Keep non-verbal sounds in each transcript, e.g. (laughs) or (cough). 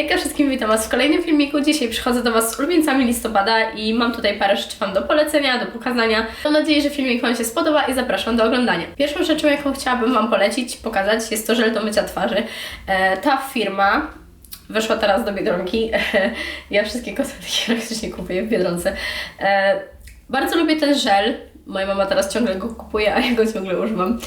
Hejka wszystkim, witam Was w kolejnym filmiku. Dzisiaj przychodzę do Was z ulubieńcami listopada i mam tutaj parę rzeczy Wam do polecenia, do pokazania. Mam nadzieję, że filmik Wam się spodoba i zapraszam do oglądania. Pierwszą rzeczą, jaką chciałabym Wam polecić, pokazać, jest to żel do mycia twarzy. E, ta firma weszła teraz do Biedronki. (laughs) ja wszystkie kosmetyki (laughs) praktycznie kupuję w Biedronce. E, bardzo lubię ten żel. Moja mama teraz ciągle go kupuje, a ja go ciągle używam.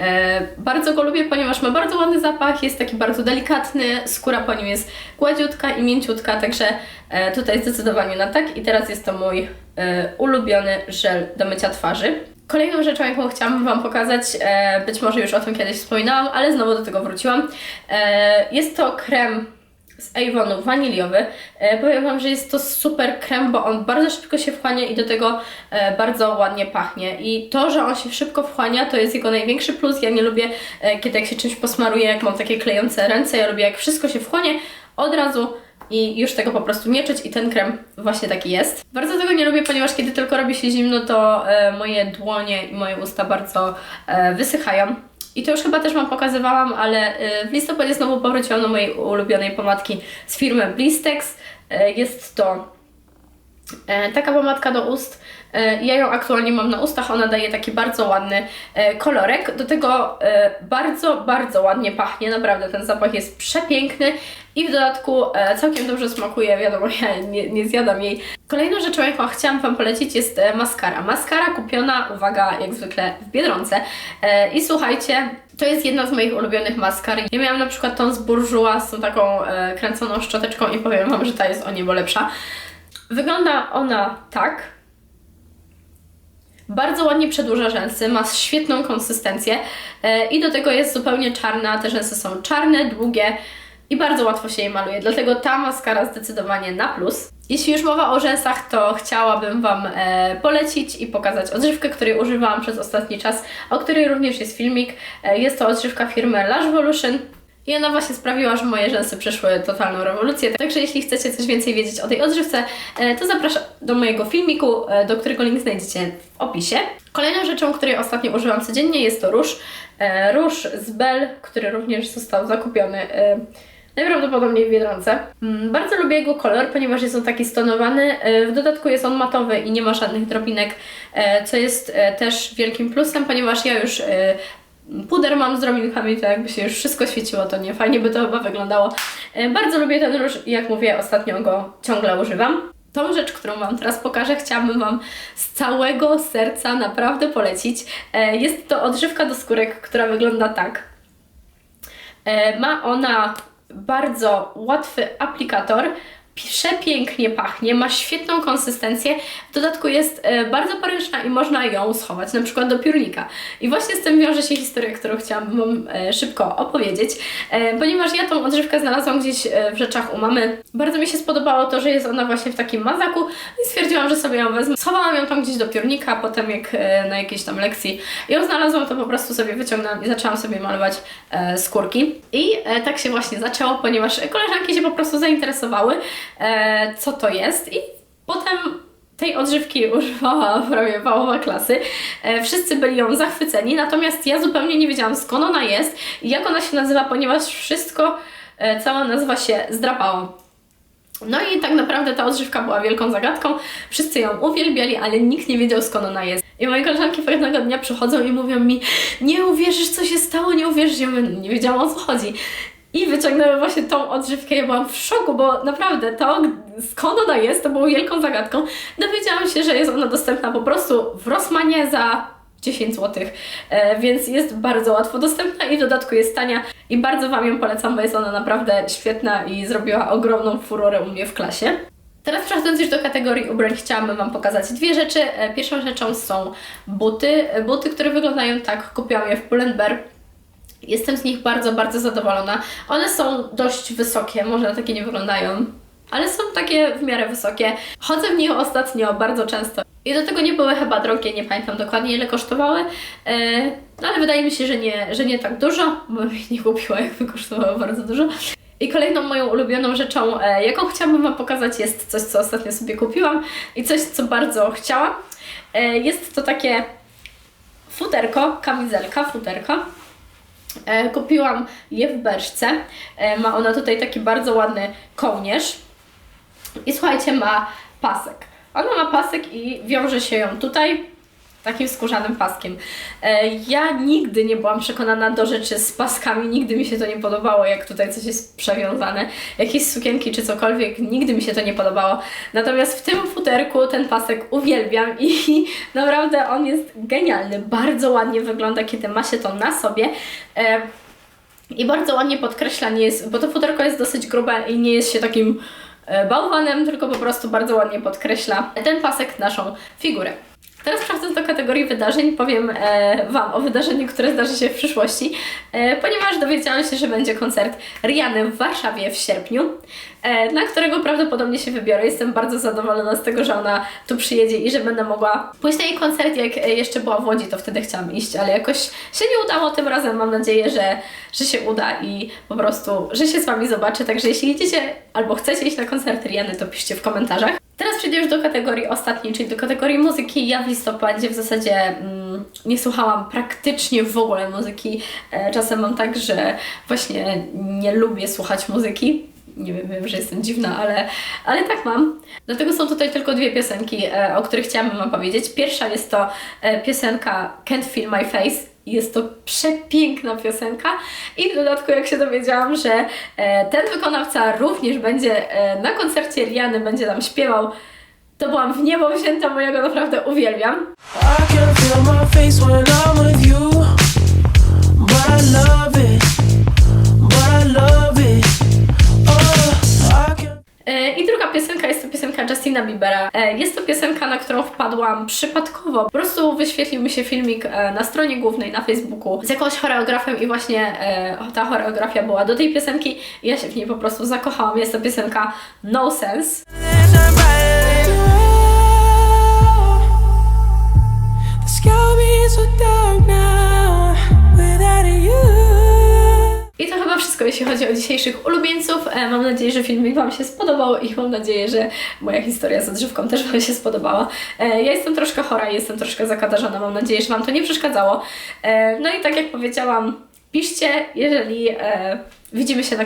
E, bardzo go lubię, ponieważ ma bardzo ładny zapach, jest taki bardzo delikatny, skóra po nim jest gładziutka i mięciutka, także e, tutaj zdecydowanie na tak. I teraz jest to mój e, ulubiony żel do mycia twarzy. Kolejną rzeczą, jaką chciałam Wam pokazać, e, być może już o tym kiedyś wspominałam, ale znowu do tego wróciłam. E, jest to krem z Avonu waniliowy. E, powiem Wam, że jest to super krem, bo on bardzo szybko się wchłania i do tego e, bardzo ładnie pachnie. I to, że on się szybko wchłania, to jest jego największy plus. Ja nie lubię, e, kiedy jak się czymś posmaruję, jak mam takie klejące ręce. Ja lubię, jak wszystko się wchłonie od razu i już tego po prostu nie czuć i ten krem właśnie taki jest. Bardzo tego nie lubię, ponieważ kiedy tylko robi się zimno, to e, moje dłonie i moje usta bardzo e, wysychają. I to już chyba też Wam pokazywałam, ale y, w listopadzie znowu powróciłam do mojej ulubionej pomadki z firmy Blistex. Y, Jest to e, taka pomadka do ust. Ja ją aktualnie mam na ustach, ona daje taki bardzo ładny kolorek. Do tego bardzo, bardzo ładnie pachnie, naprawdę ten zapach jest przepiękny i w dodatku całkiem dobrze smakuje, wiadomo, ja nie, nie zjadam jej. Kolejną rzeczą, jaką chciałam Wam polecić jest e, maskara. Maskara kupiona, uwaga, jak zwykle w Biedronce. E, I słuchajcie, to jest jedna z moich ulubionych maskar. Ja miałam na przykład tą z Bourjois z tą taką e, kręconą szczoteczką i powiem Wam, że ta jest o niebo lepsza. Wygląda ona tak. Bardzo ładnie przedłuża rzęsy, ma świetną konsystencję i do tego jest zupełnie czarna. Te rzęsy są czarne, długie i bardzo łatwo się je maluje. Dlatego ta maskara zdecydowanie na plus. Jeśli już mowa o rzęsach, to chciałabym Wam e, polecić i pokazać odżywkę, której używałam przez ostatni czas, o której również jest filmik. E, jest to odżywka firmy Lash Evolution. I ona właśnie sprawiła, że moje rzęsy przeszły totalną rewolucję. Także jeśli chcecie coś więcej wiedzieć o tej odżywce, e, to zapraszam do mojego filmiku, e, do którego link znajdziecie w opisie. Kolejną rzeczą, której ostatnio używam codziennie jest to róż. E, Róż z Bell, który również został zakupiony najprawdopodobniej w Biedronce. Mm, Bardzo lubię jego kolor, ponieważ jest on taki stonowany. E, W dodatku jest on matowy i nie ma żadnych drobinek, e, co jest e, też wielkim plusem, ponieważ ja już puder mam z drobinkami, to jakby się już wszystko świeciło, to nie fajnie by to chyba wyglądało. Bardzo lubię ten róż i jak mówię, ostatnio go ciągle używam. Tą rzecz, którą Wam teraz pokażę, chciałabym Wam z całego serca naprawdę polecić. Jest to odżywka do skórek, która wygląda tak. Ma ona bardzo łatwy aplikator, przepięknie pachnie, ma świetną konsystencję, w dodatku jest e, bardzo poręczna i można ją schować, na przykład do piórnika. I właśnie z tym wiąże się historia, którą chciałam Wam e, szybko opowiedzieć, e, ponieważ ja tą odżywkę znalazłam gdzieś w rzeczach u mamy. Bardzo mi się spodobało to, że jest ona właśnie w takim mazaku i stwierdziłam, że sobie ją wezmę. Schowałam ją tam gdzieś do piórnika, potem jak na jakiejś tam lekcji ją znalazłam, to po prostu sobie wyciągnęłam i zaczęłam sobie malować skórki. I tak się właśnie zaczęło, ponieważ koleżanki się po prostu zainteresowały, co to jest i potem tej odżywki używała prawie połowa klasy. E, wszyscy byli ją zachwyceni, natomiast ja zupełnie nie wiedziałam skąd ona jest i jak ona się nazywa, ponieważ wszystko, e, cała nazwa się zdrapało. No i tak naprawdę ta odżywka była wielką zagadką. Wszyscy ją uwielbiali, ale nikt nie wiedział skąd ona jest. I moje koleżanki pewnego dnia przychodzą i mówią mi nie uwierzysz co się stało, nie uwierzysz. Ja nie wiedziałam o co chodzi. I wyciągnęły właśnie tą odżywkę. Ja byłam w szoku, bo naprawdę to, skąd ona jest, to było wielką zagadką. Dowiedziałam się, że jest ona dostępna po prostu w Rossmanie za 10 zł, e, więc jest bardzo łatwo dostępna i w dodatku jest tania i bardzo Wam ją polecam, bo jest ona naprawdę świetna i zrobiła ogromną furorę u mnie w klasie. Teraz przechodząc już do kategorii ubrań, chciałabym Wam pokazać dwie rzeczy. E, Pierwszą rzeczą są buty. E, Buty, które wyglądają tak, kupiłam je w Pull&Bear. Jestem z nich bardzo, bardzo zadowolona. One są dość wysokie, może takie nie wyglądają, ale są takie w miarę wysokie. Chodzę w nich ostatnio bardzo często. I do tego nie były chyba drogie, nie pamiętam dokładnie ile kosztowały, no ale wydaje mi się, że nie, że nie tak dużo, bo (laughs) ich nie kupiła, jakby kosztowało bardzo dużo. I kolejną moją ulubioną rzeczą, e, jaką chciałabym Wam pokazać, jest coś, co ostatnio sobie kupiłam i coś, co bardzo chciałam. E, Jest to takie futerko, kamizelka, futerko. E, kupiłam je w Berszce. E, ma ona tutaj taki bardzo ładny kołnierz. I słuchajcie, ma pasek. Ona ma pasek i wiąże się ją tutaj takim skórzanym paskiem. E, ja nigdy nie byłam przekonana do rzeczy z paskami, nigdy mi się to nie podobało, jak tutaj coś jest przewiązane. Jakieś sukienki czy cokolwiek, nigdy mi się to nie podobało. Natomiast w tym futerku ten pasek uwielbiam i (laughs) naprawdę on jest genialny. Bardzo ładnie wygląda, kiedy ma się to na sobie. E, i bardzo ładnie podkreśla, nie jest, bo to futerko jest dosyć grube i nie jest się takim e, bałwanem, tylko po prostu bardzo ładnie podkreśla ten pasek naszą figurę. Teraz przechodząc do kategorii wydarzeń, powiem e, Wam o wydarzeniu, które zdarzy się w przyszłości, e, ponieważ dowiedziałam się, że będzie koncert Riany w Warszawie w sierpniu, e, na którego prawdopodobnie się wybiorę. Jestem bardzo zadowolona z tego, że ona tu przyjedzie i że będę mogła pójść na jej koncert. Jak e, jeszcze była w Łodzi, to wtedy chciałam iść, ale jakoś się nie udało tym razem. Mam nadzieję, że, że się uda i po prostu, że się z Wami zobaczę. Także jeśli idziecie albo chcecie iść na koncert Riany, to piszcie w komentarzach. Teraz przejdę już do kategorii ostatniej, czyli do kategorii muzyki. Ja w listopadzie w zasadzie mm, nie słuchałam praktycznie w ogóle muzyki. E, czasem mam tak, że właśnie nie lubię słuchać muzyki. Nie wiem, wiem, że jestem dziwna, ale, ale tak mam. Dlatego są tutaj tylko dwie piosenki, e, o których chciałabym Wam powiedzieć. Pierwsza jest to e, piosenka Can't Feel My Face. Jest to przepiękna piosenka i w dodatku jak się dowiedziałam, że e, ten wykonawca również będzie e, na koncercie Riany, będzie tam śpiewał, to byłam w niebo wzięta, bo ja go naprawdę uwielbiam. I can feel my face when I'm with you. But love. Piosenka jest to piosenka Justina Biebera. E, Jest to piosenka, na którą wpadłam przypadkowo. Po prostu wyświetlił mi się filmik e, na stronie głównej na Facebooku z jakąś choreografem i właśnie e, ta choreografia była do tej piosenki i ja się w niej po prostu zakochałam. Jest to piosenka No Sense. So dark now wszystko, jeśli chodzi o dzisiejszych ulubieńców. E, Mam nadzieję, że filmik Wam się spodobał i mam nadzieję, że moja historia z odżywką też Wam się spodobała. E, Ja jestem troszkę chora i jestem troszkę zakatarzona. Mam nadzieję, że Wam to nie przeszkadzało. E, No i tak jak powiedziałam, piszcie, jeżeli widzimy się na